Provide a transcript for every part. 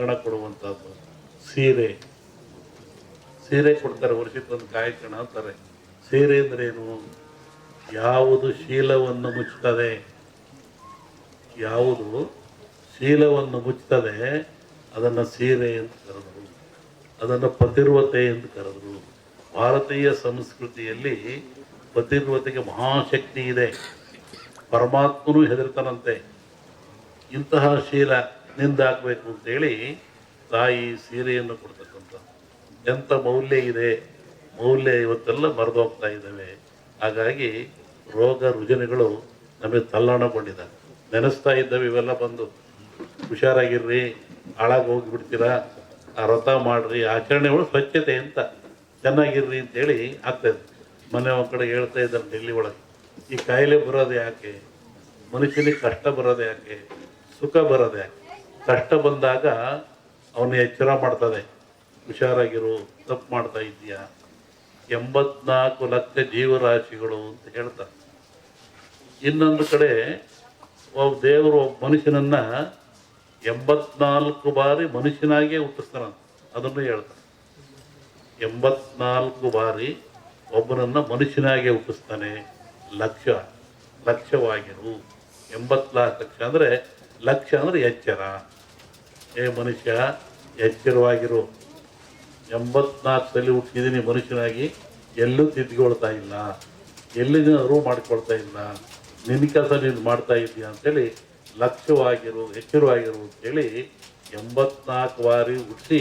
ಹಣ ಕೊಡುವಂಥದ್ದು. ಸೀರೆ. ಸೀರೆ ಕೊಡ್ತಾರೆ ವರ್ಷಕ್ಕೊಂದು ಕಾಯಕಣ ಅಂತಾರೆ. ಸೀರೆ ಅಂದ್ರೆ ಏನು? ಯಾವುದು ಶೀಲವನ್ನು ಮುಚ್ಚುತ್ತದೆ? ಯಾವುದು ಶೀಲವನ್ನು ಮುಚ್ಚುತ್ತದೆ? ಅದನ್ನು ಸೀರೆ ಅಂತ ಕರೆದರು. ಅದನ್ನು ಪತಿರ್ವತೆ ಎಂದು ಕರೆದರು. ಭಾರತೀಯ ಸಂಸ್ಕೃತಿಯಲ್ಲಿ ಪತಿರ್ವತೆಗೆ ಮಹಾಶಕ್ತಿ ಇದೆ. ಪರಮಾತ್ಮನೂ ಹೆದರ್ತಾನಂತೆ. ಇಂತಹ ಶೀಲ ನಿಂದಾಕಬೇಕು ಅಂತೇಳಿ ತಾಯಿ ಸೀರೆಯನ್ನು ಕೊಡ್ತಕ್ಕಂಥ ಎಂಥ ಮೌಲ್ಯ ಇದೆ? ಮೌಲ್ಯ ಇವತ್ತೆಲ್ಲ ಮರೆದೋಗ್ತಾ ಇದ್ದಾವೆ. ಹಾಗಾಗಿ ರೋಗ ರುಜಿನಗಳು ನಮಗೆ ತಲ್ಲಣಗೊಂಡಿದ್ದಾವೆ. ನೆನೆಸ್ತಾ ಇದ್ದಾವೆ, ಇವೆಲ್ಲ ಬಂದು. ಹುಷಾರಾಗಿರ್ರಿ, ಹಾಳಾಗಿ ಹೋಗಿಬಿಡ್ತೀರಾ? ವ್ರತ ಮಾಡಿರಿ, ಆಚರಣೆಗಳು ಸ್ವಚ್ಛತೆ ಅಂತ. ಚೆನ್ನಾಗಿರ್ರಿ ಅಂತೇಳಿ ಆಗ್ತದೆ ಮನೆ ಒಂದು ಕಡೆ ಹೇಳ್ತಾ ಇದ್ದಾರೆ ಡೆಲ್ಲಿ ಒಳಗೆ. ಈ ಕಾಯಿಲೆ ಬರೋದು ಯಾಕೆ? ಮನುಷ್ಯನಿಗೆ ಕಷ್ಟ ಬರೋದು ಯಾಕೆ? ಸುಖ ಬರೋದು ಯಾಕೆ? ಕಷ್ಟ ಬಂದಾಗ ಅವನು ಎಚ್ಚರ ಮಾಡ್ತದೆ. ಹುಷಾರಾಗಿರು, ತಪ್ಪು ಮಾಡ್ತಾ ಇದೆಯಾ ಎಂಬತ್ನಾಲ್ಕು ಲಕ್ಷ ಜೀವರಾಶಿಗಳು ಅಂತ ಹೇಳ್ತಾರೆ. ಇನ್ನೊಂದು ಕಡೆ ಒಬ್ಬ ದೇವರು, ಒಬ್ಬ ಮನುಷ್ಯನನ್ನ ಎಂಬತ್ನಾಲ್ಕು ಬಾರಿ ಮನುಷ್ಯನಾಗೇ ಹುಟ್ಟಿಸ್ತಾನ ಅದನ್ನು ಹೇಳ್ತಾನೆ ಎಂಬತ್ನಾಲ್ಕು ಬಾರಿ ಒಬ್ಬನನ್ನ ಮನುಷ್ಯನಾಗೆ ಹುಟ್ಟಿಸ್ತಾನೆ. ಲಕ್ಷ, ಲಕ್ಷವಾಗಿರು. ಎಂಬತ್ನಾಲ್ಕು ಲಕ್ಷ ಅಂದರೆ ಲಕ್ಷ ಅಂದರೆ ಎಚ್ಚರ. ಏ ಮನುಷ್ಯ, ಎಚ್ಚರವಾಗಿರು. ಎಂಬತ್ನಾಲ್ಕು ತಲೆ ಹುಟ್ಟಿದ್ದೀನಿ ಮನುಷ್ಯನಾಗಿ, ಎಲ್ಲೂ ತಿದ್ಕೊಳ್ತಾ ಇಲ್ಲ. ಎಲ್ಲಿನ ಅರಿವು ಮಾಡ್ಕೊಳ್ತಾ ಇಲ್ಲ. ನಿನ್ನ ಕೆಲಸ ನೀನು ಮಾಡ್ತಾ ಇದ್ದೀಯ ಅಂತೇಳಿ ಲಕ್ಷ್ಯವಾಗಿರು, ಎಚ್ಚರವಾಗಿರು ಅಂತೇಳಿ ಎಂಬತ್ನಾಲ್ಕು ಬಾರಿ ಹುಟ್ಟಿಸಿ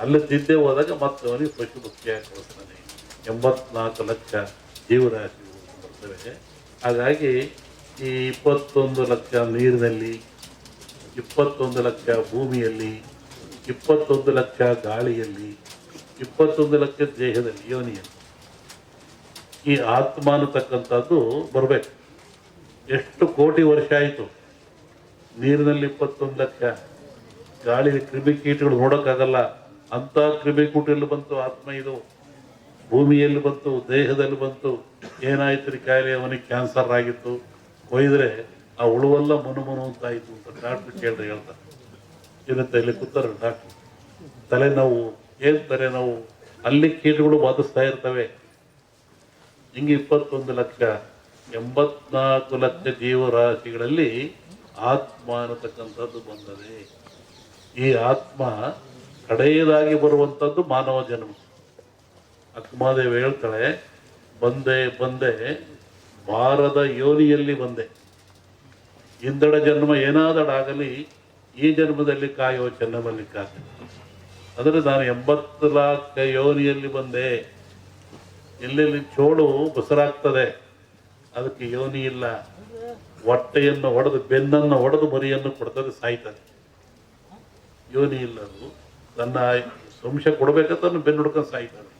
ಅಲ್ಲಿ ತಿದ್ದೇ ಹೋದಾಗ ಮತ್ತೆ ಅವನಿಗೆ ಪಶು ಮುಖ್ಯವಾಗಿ ಕೊಡ್ತಾನೆ ಎಂಬತ್ನಾಲ್ಕು ಲಕ್ಷ ಜೀವರಾಶಿಗಳು ಬರ್ತವೆ. ಹಾಗಾಗಿ ಈ ಇಪ್ಪತ್ತೊಂದು ಲಕ್ಷ ನೀರಿನಲ್ಲಿ ಇಪ್ಪತ್ತೊಂದು ಲಕ್ಷ ಭೂಮಿಯಲ್ಲಿ, ಇಪ್ಪತ್ತೊಂದು ಲಕ್ಷ ಗಾಳಿಯಲ್ಲಿ, ಇಪ್ಪತ್ತೊಂದು ಲಕ್ಷ ದೇಹದಲ್ಲಿ, ಯೋನಿಯಲ್ಲಿ. ಈ ಆತ್ಮ ಅನ್ನತಕ್ಕಂಥದ್ದು ಬರಬೇಕು. ಎಷ್ಟು ಕೋಟಿ ವರ್ಷ ಆಯಿತು? ನೀರಿನಲ್ಲಿ ಇಪ್ಪತ್ತೊಂದು ಲಕ್ಷ. ಗಾಳಿ ಕ್ರಿಮಿಕೀಟಗಳು ನೋಡೋಕ್ಕಾಗಲ್ಲ. ಅಂಥ ಕ್ರಿಮಿಕೂಟಲ್ಲಿ ಬಂತು, ಆತ್ಮ ಇದು. ಭೂಮಿಯಲ್ಲಿ ಬಂತು, ದೇಹದಲ್ಲಿ ಬಂತು. ಏನಾಯ್ತು ರೀ ಕಾಯಿಲೆ? ಅವನಿಗೆ ಕ್ಯಾನ್ಸರ್ ಆಗಿತ್ತು. ಕೊಯ್ದ್ರೆ ಆ ಹುಳುವೆಲ್ಲ ಮನು ಮನು ಅಂತ ಆಯಿತು ಅಂತ ಡಾಕ್ಟ್ರ್ ಕೇಳಿದ್ರೆ ಹೇಳ್ತಾರೆ ಏನಂತ ಇಲ್ಲಿ ಕೂತಾರೆ ಡಾಕ್ಟ್ರು ತಲೆನೋವು ಏನು ತಲೆನೋವು ಅಲ್ಲಿ ಕೀಟಗಳು ಬಾಧಿಸ್ತಾ ಇರ್ತವೆ. ಹಿಂಗೆ ಇಪ್ಪತ್ತೊಂದು ಲಕ್ಷ, ಎಂಬತ್ನಾಲ್ಕು ಲಕ್ಷ ಜೀವರಾಶಿಗಳಲ್ಲಿ ಆತ್ಮ ಅನ್ನತಕ್ಕಂಥದ್ದು ಬಂದದೆ. ಈ ಆತ್ಮ ಕಡೆಯದಾಗಿ ಬರುವಂಥದ್ದು ಮಾನವ ಜನ್ಮ. ಅಕ್ಮಾದೇವಿ ಹೇಳ್ತಾಳೆ, ಬಂದೆ ಬಂದೆ ಬಾರದ ಯೋನಿಯಲ್ಲಿ ಬಂದೆ. ಇಂದಡ ಜನ್ಮ ಏನಾದಡಾಗಲಿ ಈ ಜನ್ಮದಲ್ಲಿ ಕಾಯೋ ಚೆನ್ನಮಲ್ಲಿಕಾರ್ಜುನ ಅಂದರೆ ನಾನು ಎಂಬತ್ತು ಲಾಖ ಯೋನಿಯಲ್ಲಿ ಬಂದೆ. ಎಲ್ಲೆಲ್ಲಿ ಚೋಳು ಬಸರಾಗ್ತದೆ ಅದಕ್ಕೆ ಯೋನಿ ಇಲ್ಲ. ಹೊಟ್ಟೆಯನ್ನು ಹೊಡೆದು ಬೆನ್ನನ್ನು ಹೊಡೆದು ಮರಿಯನ್ನು ಕೊಡ್ತದೆ ಸಾಯ್ತದೆ. ಯೋನಿ ಇಲ್ಲ ಅದು. ತನ್ನ ವಂಶ ಕೊಡಬೇಕಂತ ಬೆನ್ನು ಹುಡ್ಕೊಂಡು ಸಾಯ್ತಾನೆ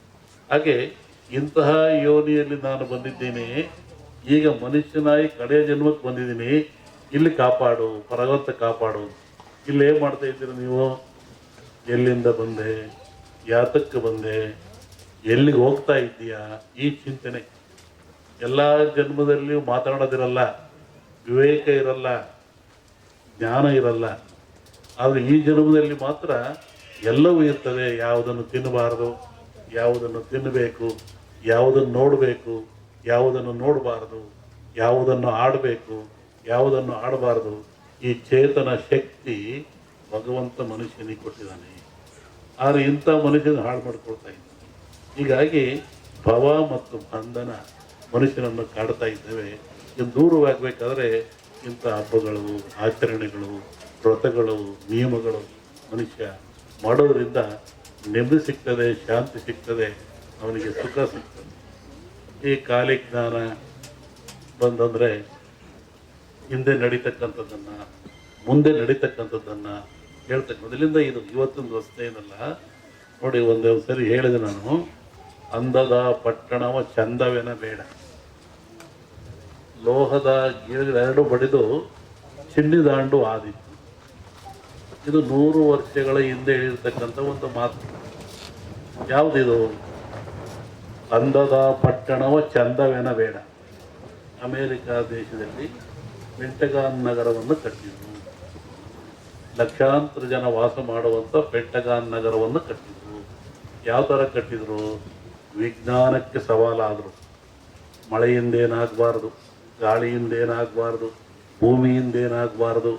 ಹಾಗೆ ಇಂತಹ ಯೋನಿಯಲ್ಲಿ ನಾನು ಬಂದಿದ್ದೀನಿ. ಈಗ ಮನುಷ್ಯನಾಗಿ ಕಡೆಯ ಜನ್ಮಕ್ಕೆ ಬಂದಿದ್ದೀನಿ. ಇಲ್ಲಿ ಕಾಪಾಡು ಪರಗಂತ ಕಾಪಾಡು. ಇಲ್ಲಿ ಏನು ಮಾಡ್ತಾ ಇದ್ದೀರಿ ನೀವು? ಎಲ್ಲಿಂದ ಬಂದೆ? ಯಾತಕ್ಕೆ ಬಂದೆ? ಎಲ್ಲಿಗೆ ಹೋಗ್ತಾ ಇದ್ದೀಯಾ? ಈ ಚಿಂತನೆ. ಎಲ್ಲ ಜನ್ಮದಲ್ಲಿಯೂ ಮಾತಾಡೋದಿರಲ್ಲ. ವಿವೇಕ ಇರಲ್ಲ. ಜ್ಞಾನ ಇರಲ್ಲ. ಆದರೆ ಈ ಜನ್ಮದಲ್ಲಿ ಮಾತ್ರ ಎಲ್ಲವೂ ಇರ್ತದೆ. ಯಾವುದನ್ನು ತಿನ್ನಬಾರದು, ಯಾವುದನ್ನು ತಿನ್ನಬೇಕು, ಯಾವುದನ್ನು ನೋಡಬೇಕು, ಯಾವುದನ್ನು ನೋಡಬಾರದು, ಯಾವುದನ್ನು ಆಡಬೇಕು. ಯಾವುದನ್ನು ಆಡಬಾರದು? ಈ ಚೇತನ ಶಕ್ತಿ ಭಗವಂತ ಮನುಷ್ಯನಿಗೆ ಕೊಟ್ಟಿದ್ದಾನೆ. ಆದರೆ ಇಂಥ ಮನುಷ್ಯನ ಹಾಳು ಮಾಡ್ಕೊಳ್ತಾ ಇದ್ದಾನೆ. ಹೀಗಾಗಿ ಭವ ಮತ್ತು ಬಂಧನ ಮನುಷ್ಯನನ್ನು ಕಾಡ್ತಾ ಇದ್ದೇವೆ. ಇದು ದೂರವಾಗಬೇಕಾದ್ರೆ ಇಂಥ ಹಬ್ಬಗಳು, ಆಚರಣೆಗಳು, ವ್ರತಗಳು, ನಿಯಮಗಳು ಮನುಷ್ಯ ಮಾಡೋದರಿಂದ ನೆಮ್ಮದಿ ಸಿಗ್ತದೆ, ಶಾಂತಿ ಸಿಗ್ತದೆ, ಅವನಿಗೆ ಸುಖ ಸಿಗ್ತದೆ. ಈ ಕಾಲಿಜ್ಞಾನ ಬಂದಂದರೆ ಹಿಂದೆ ನಡೀತಕ್ಕಂಥದ್ದನ್ನು, ಮುಂದೆ ನಡೀತಕ್ಕಂಥದ್ದನ್ನು ಹೇಳ್ತಕ್ಕಂಥ ಮೊದಲಿಂದ ಇದು ಇವತ್ತಿನ ವ್ಯವಸ್ಥೆ ಏನಲ್ಲ, ನೋಡಿ ಒಂದೇ ಸರಿ ಹೇಳಿದೆ ನಾನು, ಅಂದದ ಪಟ್ಟಣವ ಚಂದವೇನ ಬೇಡ. ಲೋಹದ ಎರಡು ಬಡಿದು ಚಿನ್ನಿದಾಂಡು ಆದಿತ್ತು. ಇದು ನೂರು ವರ್ಷಗಳ ಹಿಂದೆ ಹೇಳಿರ್ತಕ್ಕಂಥ ಒಂದು ಮಾತು. ಯಾವುದಿದು? ಅಂದದ ಪಟ್ಟಣವ ಚಂದವೇನ ಬೇಡ. ಅಮೇರಿಕಾ ದೇಶದಲ್ಲಿ ಪೆಂಟಗಾನ್ ನಗರವನ್ನು ಕಟ್ಟಿದ್ರು. ಲಕ್ಷಾಂತರ ಜನ ವಾಸ ಮಾಡುವಂಥ ಪೆಂಟಗಾನ್ ನಗರವನ್ನು ಕಟ್ಟಿದ್ರು. ಯಾವ ಥರ ಕಟ್ಟಿದ್ರು? ವಿಜ್ಞಾನಕ್ಕೆ ಸವಾಲಾದರು. ಮಳೆಯಿಂದ ಏನಾಗಬಾರ್ದು, ಗಾಳಿಯಿಂದ ಏನಾಗಬಾರ್ದು, ಭೂಮಿಯಿಂದ ಏನಾಗಬಾರ್ದು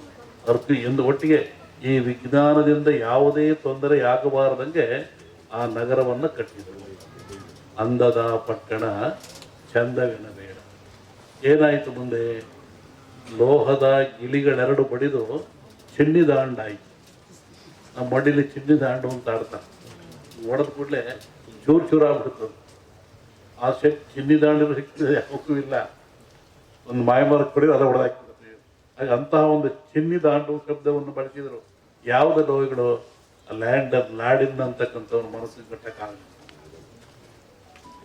ಅರ್ಥ ಎಂದು ಒಟ್ಟಿಗೆ ಈ ವಿಜ್ಞಾನದಿಂದ ಯಾವುದೇ ತೊಂದರೆ ಆಗಬಾರದಂಗೆ ಆ ನಗರವನ್ನು ಕಟ್ಟಿದರು. ಅಂದದ ಪಟ್ಟಣ ಚಂದವಿನ ಬೇಡ ಏನಾಯಿತು ಮುಂದೆ? ಲೋಹದ ಗಿಳಿಗಳೆರಡು ಬಡಿದು ಚಿನ್ನಿ ದಾಂಡ ಆಯಿತು ನಮ್ಮ ಮಡಿಲಿ ಚಿನ್ನಿ ದಾಂಡು ಅಂತ ಆಡ್ತಾರೆ ಒಡೆದ ಕೂಡಲೇ ಚೂರು ಚೂರು ಆಗ್ಬಿಡ್ತದೆ. ಆ ಶೆಟ್ ಚಿನ್ನಿ ದಾಂಡಿನ ಸಿಗ್ತದೆ ಯಾವಕ್ಕೂ ಇಲ್ಲ. ಒಂದು ಮಾಯಮರಕ್ಕೆ ಕೊಡಿದ್ರೆ ಅದು ಹೊಡೆದಾಕ್ಬಿಡ್ತೀವಿ ಹಾಗೆ ಅಂತಹ ಒಂದು ಚಿನ್ನಿ ದಾಂಡು ಶಬ್ದವನ್ನು ಬಳಸಿದರು ಯಾವುದೇ ಲೋಹಗಳು? ಲ್ಯಾಂಡ್ ಲ್ಯಾಡಿನ್ ಅಂತಕ್ಕಂಥವ್ನ ಮನಸ್ಸಿಗೆ ಕಟ್ಟಕ್ಕಾಗಲ್ಲ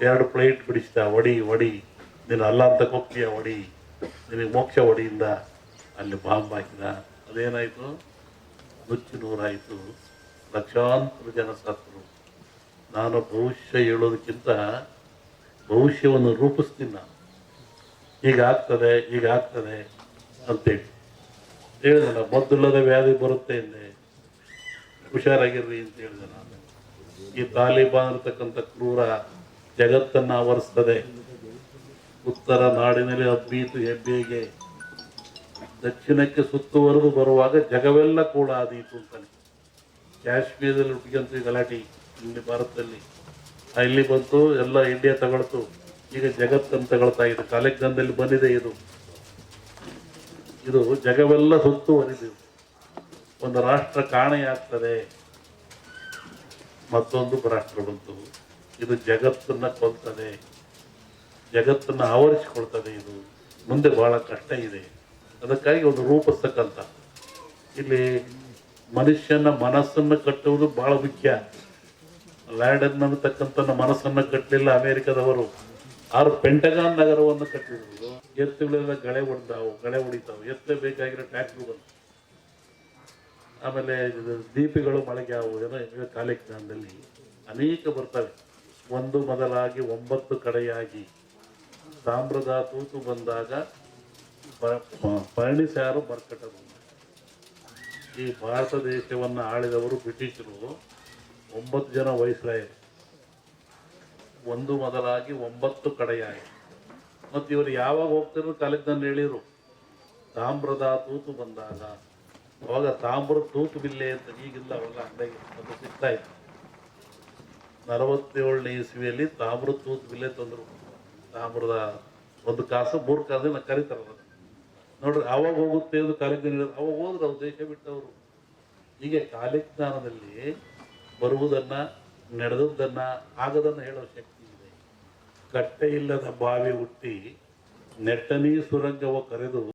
ಎರಡು ಪ್ಲೇಟ್ ಬಿಡಿಸ್ತಾ ಒಡಿ ಒಡಿ ನೀನು ಅಲ್ಲ ಅಂತ ಹೋಗ್ತೀಯ ಒಡಿ ನಿನಗೆ ಮೋಕ್ಷ ಹೊಡೆಯಿಂದ ಅಲ್ಲಿ ಬಾಂಬ್ ಹಾಕಿದ ಅದೇನಾಯಿತು? ನುಚ್ಚು ನೂರಾಯಿತು. ಲಕ್ಷಾಂತರ ಜನ ಸತ್ತರು ನಾನು ಭವಿಷ್ಯ ಹೇಳೋದಕ್ಕಿಂತ ಭವಿಷ್ಯವನ್ನು ರೂಪಿಸ್ತೀನಿ ನಾನು. ಹೀಗಾಗ್ತದೆ ಹೀಗಾಗ್ತದೆ ಅಂತೇಳಿ. ಹೇಳಿದೆ ಮದ್ದುಲ್ಲದ ವ್ಯಾಧಿ ಬರುತ್ತೆ ಎಂದೆ ಹುಷಾರಾಗಿರ್ರಿ ಅಂತ ಹೇಳಿದೆ ನಾನು. ಈ ತಾಲಿಬಾನ್ ಇರ್ತಕ್ಕಂಥ ಕ್ರೂರ ಜಗತ್ತನ್ನು ಆವರಿಸ್ತದೆ. ಉತ್ತರ ನಾಡಿನಲ್ಲಿ ಹಬ್ಬೀತು ಹೆಬ್ಬೇಗೆ. ದಕ್ಷಿಣಕ್ಕೆ ಸುತ್ತುವರೆದು ಬರುವಾಗ ಜಗವೆಲ್ಲ ಕೂಡ ಆದೀತು ಅಂತಾನೆ ಕಾಶ್ಮೀರದಲ್ಲಿ ಹುಟ್ಟಿಗಂತ ಗಲಾಟೆ ಇಲ್ಲಿ ಭಾರತದಲ್ಲಿ. ಇಲ್ಲಿ ಬಂತು ಎಲ್ಲ ಇಂಡಿಯಾ ತಗೊಳ್ತು. ಈಗ ಜಗತ್ತನ್ನು ತಗೊಳ್ತಾ ಇದೆ. ಕಾಲೇಜ್ನಲ್ಲಿ ಬಂದಿದೆ ಇದು. ಇದು ಜಗವೆಲ್ಲ ಸುತ್ತುವರಿದು ಒಂದು ರಾಷ್ಟ್ರ ಕಾಣೆಯಾಗ್ತದೆ ಮತ್ತೊಂದು ರಾಷ್ಟ್ರ ಬಂತು. ಇದು ಜಗತ್ತನ್ನ ಕೊಲ್ತದೆ. ಜಗತ್ತನ್ನ ಆವರಿಸಿಕೊಳ್ತದೆ ಇದು. ಮುಂದೆ ಬಹಳ ಕಷ್ಟ ಇದೆ. ಅದಕ್ಕಾಗಿ ಒಂದು ರೂಪಿಸ್ತಕ್ಕಂಥ. ಇಲ್ಲಿ ಮನುಷ್ಯನ ಮನಸ್ಸನ್ನು ಕಟ್ಟುವುದು ಬಹಳ ಮುಖ್ಯ. ಲ್ಯಾಂಡನ್ ಅನ್ನತಕ್ಕಂಥ ಮನಸ್ಸನ್ನು ಕಟ್ಟಲಿಲ್ಲ ಅಮೆರಿಕದವರು. ಆರು ಪೆಂಟಗಾನ್ ನಗರವನ್ನು ಕಟ್ಟಿದ್ರು. ಎತ್ತುಗಳೆಲ್ಲ ಗಳೆ ಹೊಡೆದಾವು, ಗಳೆ ಹೊಡಿತಾವು. ಎತ್ತೆ ಬೇಕಾಗಿರೋ ಟ್ಯಾಕ್ಟ್ರು ಬಂತು. ಆಮೇಲೆ ದೀಪಿಗಳು ಮಳೆಗೆ ಅವು ಏನೋ ಈಗ ಕಾಲಿಜ್ಞಾನದಲ್ಲಿ ಅನೇಕ ಬರ್ತವೆ. ಒಂದು ಮೊದಲಾಗಿ ಒಂಬತ್ತು ಕಡೆಯಾಗಿ ತಾಮ್ರದ ತೂತು ಬಂದಾಗ ಪ- ಪ- ಪಳನಿಸಾರು ಮರ್ಕಟ ಬಂದ ಈ ಭಾರತ ದೇಶವನ್ನು ಆಳಿದವರು ಬ್ರಿಟಿಷರು. ಒಂಬತ್ತು ಜನ ವಯಸ್ಸಾಯರು ಒಂದು ಮೊದಲಾಗಿ ಒಂಬತ್ತು ಕಡೆಯಾಗಿ. ಮತ್ತು ಇವರು ಯಾವಾಗ ಹೋಗ್ತಿರೋ ಕಾಲೇಜ್ನಲ್ಲಿ ಹೇಳಿದರು. ತಾಮ್ರದ ತೂತು ಬಂದಾಗ. ಅವಾಗ ತಾಮ್ರ ತೂತು ಬಿಲ್ಲೆ ಅಂತ ಈಗಿಲ್ಲ ಅವೆಲ್ಲ ಅಂಗಡಿಗೆ ಅದು ಸಿಗ್ತಾ ಇತ್ತು. ನಲವತ್ತೇಳನೇ ಇಸ್ವಿಯಲ್ಲಿ ತಾಮ್ರ ತೂತು ಬಿಲ್ಲೆ ತಂದರು. ತಾಮ್ರದ ಒಂದು ಕಾಸು, ಮೂರು ಕಾಸು ಕರೀತಾರಲ್ಲ ನೋಡ್ರಿ, ಅವಾಗ ಹೋಗುತ್ತೆ ಅದು ಕಾಲಿಜ್ಞಾನ ಅವಾಗ ಹೋದ್ರೆ ಅವ್ರು ದೇಶ ಬಿಟ್ಟವರು. ಹೀಗೆ ಕಾಲಿಜ್ಞಾನದಲ್ಲಿ ಬರುವುದನ್ನ, ನಡೆದದ್ದನ್ನ, ಆಗದನ್ನ ಹೇಳೋ ಶಕ್ತಿ ಇದೆ. ಕಟ್ಟೆ ಇಲ್ಲದ ಬಾವಿ ಹುಟ್ಟಿ ನೆಟ್ಟನೀ ಸುರಂಗವ ಕರೆದು